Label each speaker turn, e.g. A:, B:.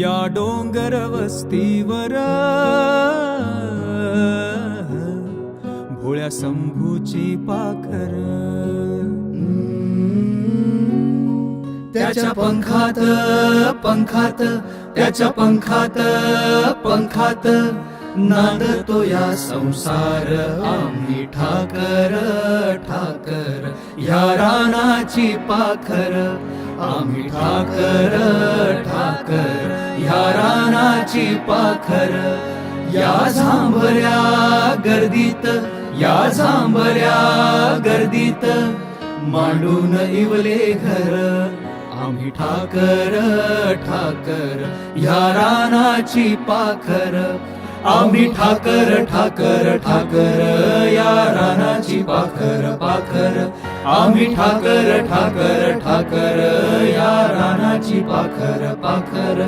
A: या डोंगर वस्तीवर. भोळ्या शंभूची पाखर.
B: त्याच्या पंखात पंखात त्याच्या पंखात पंखात नांदतो या संसार आम्ही ठाकर ठाकर. ह्या रानाची पाखर आम्ही ठाकर ठाकर. रानाची पाखर या झांबऱ्या गर्दीत या झांबऱ्या गर्दीत. मांडून इवले घर आम्ही ठाकर ठाकर ह्या रानाची पाखर. आम्ही ठाकर ठाकर ठाकर या रानाची पाखर पाखर. आम्ही ठाकर ठाकर ठाकर या रानाची पाखर पाखर.